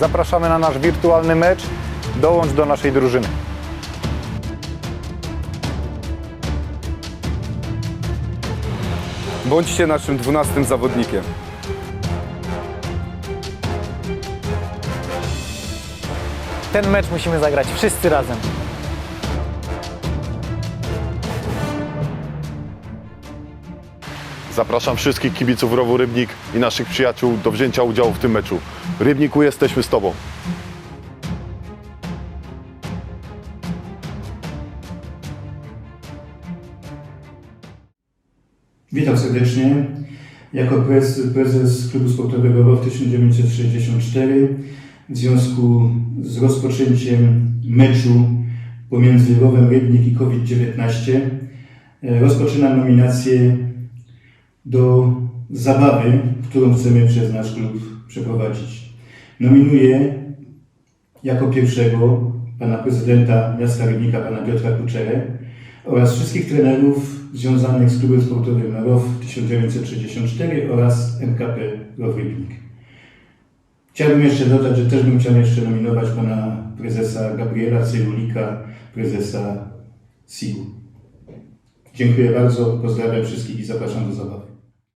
Zapraszamy na nasz wirtualny mecz. Dołącz do naszej drużyny. Bądźcie naszym dwunastym zawodnikiem. Ten mecz musimy zagrać wszyscy razem. Zapraszam wszystkich kibiców Rowu Rybnik i naszych przyjaciół do wzięcia udziału w tym meczu. Rybniku, jesteśmy z Tobą. Witam serdecznie. Jako prezes, prezes Klubu Sportowego ROW 1964 w związku z rozpoczęciem meczu pomiędzy ROWem Rybnik i COVID-19 e, rozpoczynam nominację do zabawy, którą chcemy przez nasz klub przeprowadzić. Nominuję jako pierwszego pana prezydenta miasta Rybnika, pana Piotra Kuczerę oraz wszystkich trenerów związanych z klubem sportowym ROW 1964 oraz MKP ROW Rybnik. Chciałbym jeszcze dodać, że też bym chciał jeszcze nominować pana prezesa Gabriela Cyrulika, prezesa SIG-u. Dziękuję bardzo, pozdrawiam wszystkich i zapraszam do zabawy.